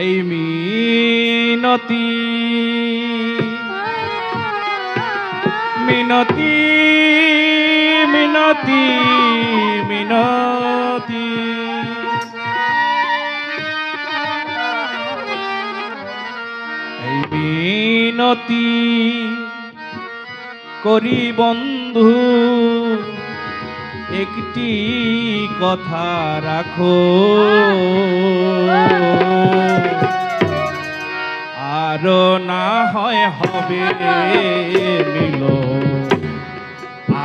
এই মিনতি। মিনতি মিনতি মিনতি। এই মিনতি করি বন্ধু একটি কথা রাখো। আরও না হয় হবে মিল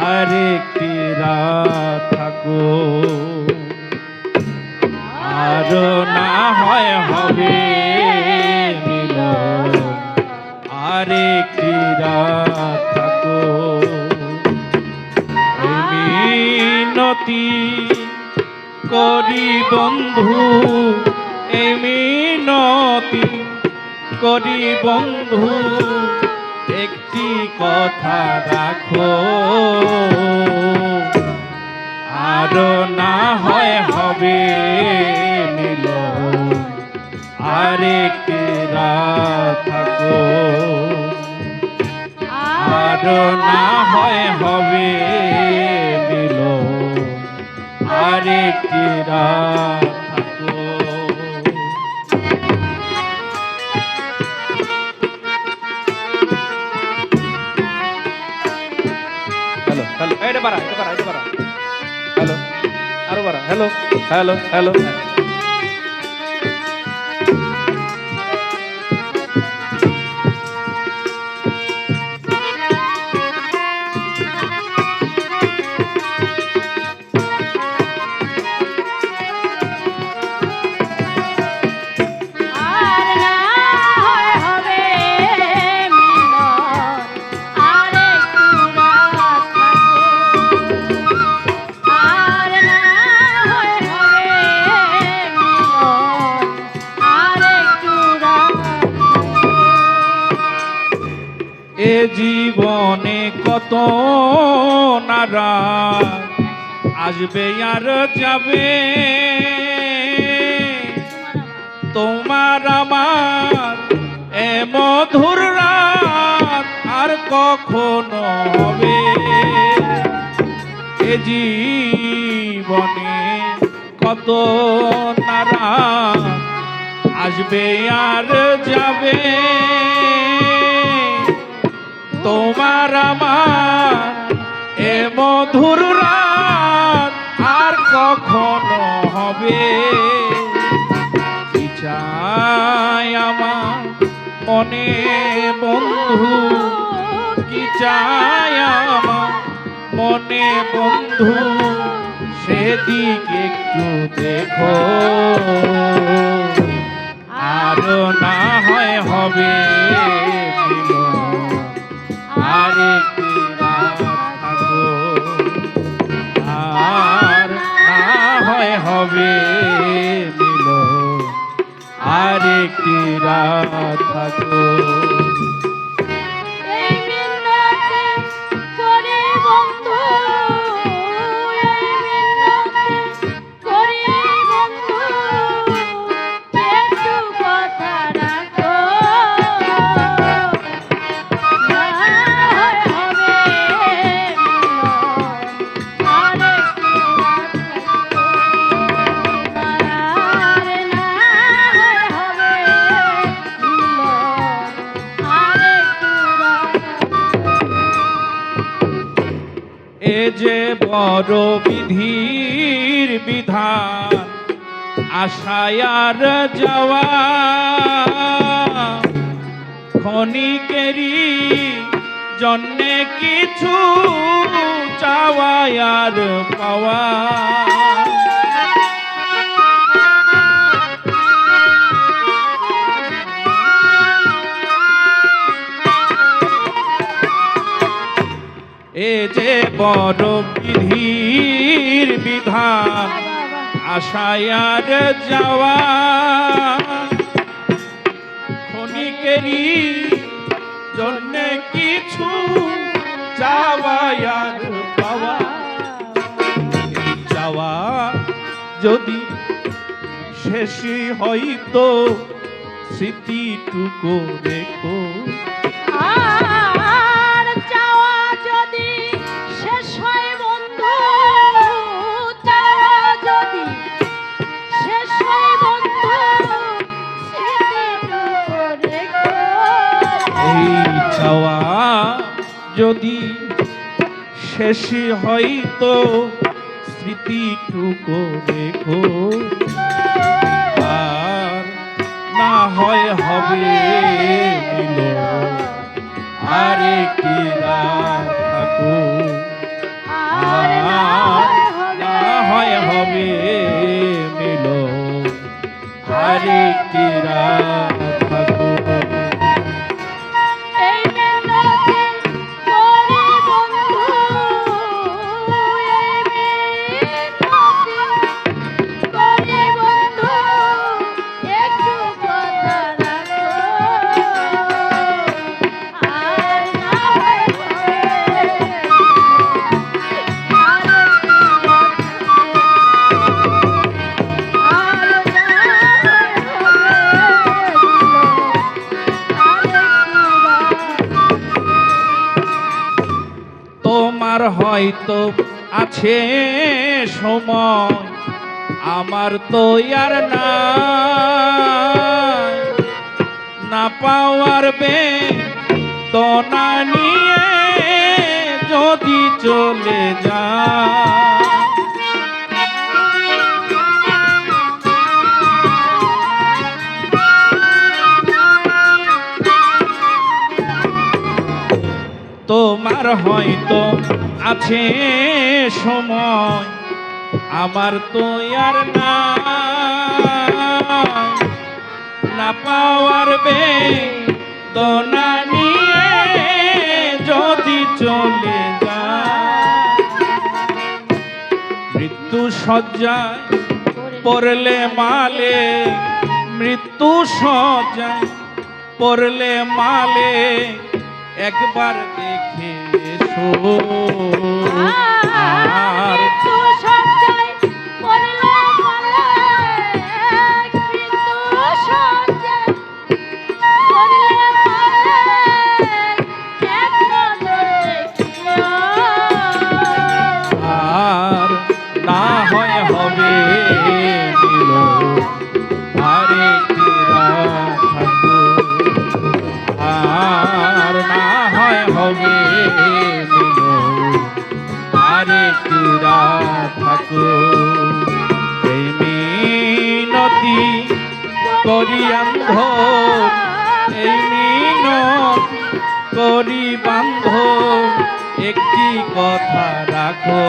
আরেকটি রাত থাকো আরও না হয় হবে মিল আরেকটি রাত থাকো মিনতি করি বন্ধু এই করি বন্ধু, একটি কথা রাখো। আরও না হয় হবে মিল আরেকটি থাকো। আর না হয় হবে মিল আরেকটি রাত হ্যালো এটা বাড়া এটা বাড়া এটা বাড়া হ্যালো আরও বাড়া হ্যালো জীবনে কত নারা আসবে আর যাবে। তোমার আমার এ মধুর রাত আর কখনো হবে। এ জীবনে কত নারা আসবে আর যাবে। তোমার আমার এ মধুর রাত আর কখনো হবে। চাই আমার মনে বন্ধু? কি চাই আমার মনে বন্ধু? সেদিকে একটু দেখো। আরও না আরেকটি রাত থাকো যে বড় বিধির বিধান আশায়ার যাওয়া। ক্ষণিকেরই জন্যে কিছু চাওয়ায়ার পাওয়া। এ যে বড় বিধির বিধান আশায়ার যাওয়া ক্ষণিকেরই জন্য কিছু চাওয়ায়ার পাওয়া। চাওয়া যদি শেষই হয়তো স্মৃতিটুকু রেখো যদি শেষই হয়তো স্মৃতিটুকু দেখো আর না হয় হবে আরে কি রাত। হয়তো আছে, সময় আমার তো আর না না পাওয়ার বে না নিয়ে যদি চলে যা তোমার হয়তো আছে সময়, আমার তো আর না পাওয়ার বে দনা নিয়ে যদি চলে মৃত্যু সজ্জায় পড়লে মালে, মৃত্যু সজ্জায় পড়লে মালে, একবার দেখে এসো। আরে কিরা থাকো। এই মিনতি করি অন্ধ এই মিনতি করি বান্ধ একটি কথা রাখো।